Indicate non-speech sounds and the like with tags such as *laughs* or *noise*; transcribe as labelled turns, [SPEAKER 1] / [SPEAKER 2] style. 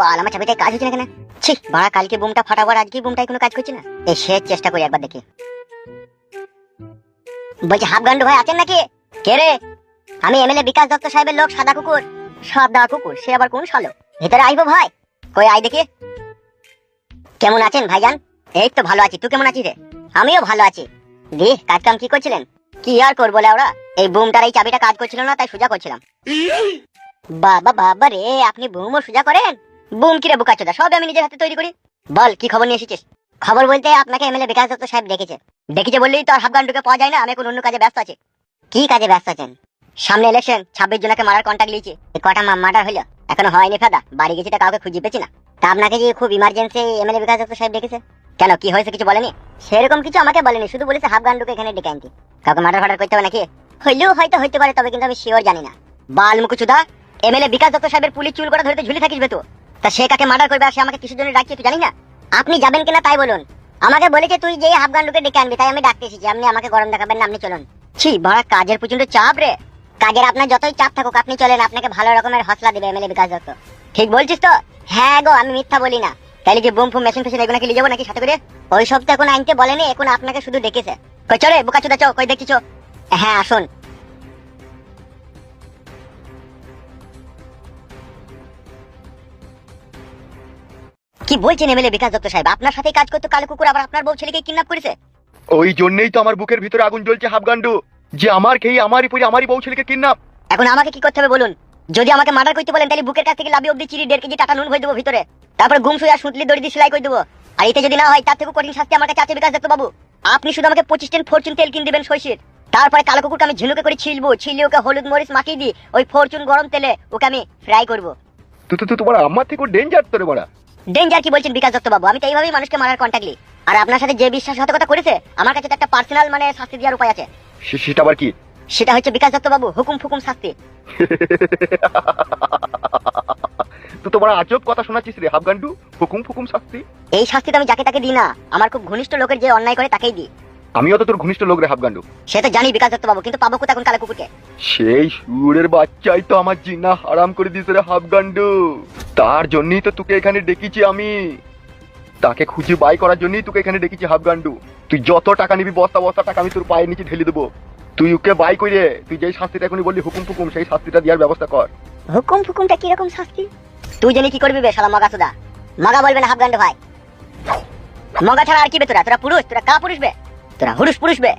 [SPEAKER 1] বাল, আমার চাবিটায় কাজ হচ্ছে না কেন? ছি, বাড়া, কালকে বুমটা ফাটাবার আজকে বুমটাই কোনো কাজ করছে না। এই সে চেষ্টা করি একবার দেখি। বলছি, হাফ গান্ডু ভাই আছেন নাকি? কে রে? আমি এমএলএ বিকাশ দত্ত সাহেবের লোক, সাদা কুকুর। কুকুর, সে আবার কোন সালো আইবো ভাই। কই আই দেখি। কেমন আছেন ভাইজান? এই তো ভালো আছি, তুই কেমন আছিস রে? আমিও ভালো আছি। দি কাজ কাম কি করছিলেন? কি আর করব ওরা? এই বুমটার এই চাবিটা কাজ করছিল না, তাই সোজা করছিলাম। বাবা বাবা রে, আপনি বুমও সোজা করেন? বুম কিরে বুকাচোদা সব আমি নিজের হাতে তৈরি করি। বল, কি খবর নিয়ে এসেছিস? খবর বলতে আপনাকে এমএলএ বিকাশ দত্ত সাহেব বললেই তো আর হাফগান্ডুকে পাওয়া যায় না, আমি এখন অন্য কাজে ব্যস্ত কি কাজে ব্যস্ত আছেন? সামনে ইলেকশন ছাব্বিশ জনকে মারার কন্ট্যাক্ট লিয়েছি কটা মার্ডার হলো এখনও হয়নি ফাদা, বাড়ি গেছি তা কাউকে খুঁজে না। তা আপনাকে যে খুব ইমার্জেন্সি এমএলএ বিকাশ দত্ত সাহেব ডেকেছে? কেন, কি হয়েছে কিছু বলেনি? সেরকম কিছু আমাকে বলেনি, শুধু বলেছে হাফ গান্ডুকে এখানে ডেকে কাউকে মার্ডার ফার্ডার করতে হবে নাকি? হইলেও হয়তো, হইতে পারে, তবে কিন্তু আমি শিওর জানি না। বাল মুকুচুদা এমএলএ বিকাশ দত্ত সাহেবের পুলিশ চুল করে ধরে ঝুলে থাকিস তো। তা সে কাকে মার্ডার করবে আর সে আমাকে কিসের জন্য ডাকছে তুই জানি না? আপনি যাবেন কিনা তাই বলুন। আমাকে বলেছে তুই যে হাফ গান্ডুকে ডেকে আনবি, তাই আমি ডাকতে এসেছি। আপনি আমাকে গরম দেখাবেন না, আপনি চলুন। ছি, বড়, কাজের প্রচণ্ড চাপ রে। কাজের আপনার যতই চাপ থাকুক, আপনি চলেন, আপনাকে ভালো রকমের হসলা দিবে এমএলএ বিকাশ দত্ত। ঠিক বলছিস তো? হ্যাঁ গো, আমি মিথ্যা বলি না। তাহলে কি বুম ফুম মেশিন ফেশিন এগুলো নিয়ে যাব নাকি সাথে করে? ওই সব তো এখন আনতে বলেনি এখন আপনাকে শুধু ডেকেছে। কই, চলে বোকা চোদা চো, কই দেখছিস হ্যাঁ আসুন। কি বলছেন এমএলএ বিকাশ দত্ত সাহেব? আপনার সাথে কাজ করতে কালো কুকুর আবার আপনার বউ ছেলেকে কিডন্যাপ করেছে?
[SPEAKER 2] ওই জন্যই তো আমার বুকের ভিতরে আগুন জ্বলছে হাফগান্ডু। যে আমার খেয়ে আমারই পরে আমারই বউ ছেলেকে কিডন্যাপ।
[SPEAKER 1] এখন আমাকে কি করতে হবে বলুন? যদি আমাকে মার্ডার করতে বলেন তাহলে বুকের কাছ থেকে লাভি অব্দি চিড়ি দেড় কেজি টাকা নুন হয়ে দেবো ভিতরে। তারপরে গুম সুইয়া সুতলি দড়ি দিয়ে সেলাই করে দেবো। আর এতে যদি না হয় তার থেকে কঠিন শাস্তি আমার কাছে আছে বিকাশ দত্ত বাবু। আপনি শুধু আমাকে পঁচিশ টেন ফরচুন তেল কিনে দেবেন শৈশীর। তারপরে কালো কুকুরকে আমি ঝিনুকে করে ছিলবো ছিলি ওকে হলুদ মরিচ মাখিয়ে দিই ওই ফরচুন গরম তেলে ওকে আমি ফ্রাই করব।
[SPEAKER 2] তুই তো তোমার আমার থেকে ডেঞ্জার তোরে বড়া।
[SPEAKER 1] ডেঞ্জার কি বলছেন বিকাশ দত্ত বাবু আমি তো এইভাবেই মানুষকে মারার কন্ট্যাক্ট নিই। আর আপনার সাথে যে বিশ্বাসঘাতকতা করেছে আমার কাছে তো একটা পার্সোনাল মানে শাস্তি দেওয়ার উপায় আছে।
[SPEAKER 2] সে- সেটা আবার কি?
[SPEAKER 1] সেটা হচ্ছে বিকাশ দত্ত বাবু হুকুম ফুকুম শাস্তি। *laughs*
[SPEAKER 2] তুই তোমার আজব কথা শোনাচ্ছিস রে হাফগান্ডু হুকুম ফুকুম শাস্তি।
[SPEAKER 1] এই শাস্তি তো আমি যাকে তাকে দিই না আমার খুব ঘনিষ্ঠ লোকের যে অন্যায় করে তাকেই দিই।
[SPEAKER 2] আমিও তো তোর ঘনিষ্ঠ লোক রে হাফগান্ডু
[SPEAKER 1] সে তো জানি বিকাশ দত্ত বাবু কিন্তু পাবো কোথায় এখন কালো কুকুরকে?
[SPEAKER 2] সেই সুরের বাচ্চাই তো আমার জিনা হারাম করে দিয়েছে রে হাফগান্ডু তার জন্যই তো তোকে এখানে ডেকেছি আমি। তাকে খুঁজে বাই করার জন্যই তোকে এখানে ডেকেছি হাফগান্ডু তুই যত টাকা নিবি বস্তা বস্তা টাকা আমি তোর পায়ের নিচে ঢেলে দেবো। তুই ওকে বাই করে তুই যেই শাস্তিটা এখনই বললি হুকুম ফুকুম সেই শাস্তিটা দেওয়ার ব্যবস্থা কর।
[SPEAKER 1] হুকুম ফুকুমটা কীরকম শাস্তি? তুই জানি কি করবি বে শালা মগা সুদা মগা বলবে না হাফগান্ড ভাই। মগা ছাড়া আর কি বে তোরা? তোরা পুরুষ তোরা কা পুরুষ বে? তোরা হুরুষ পুরুষ বে।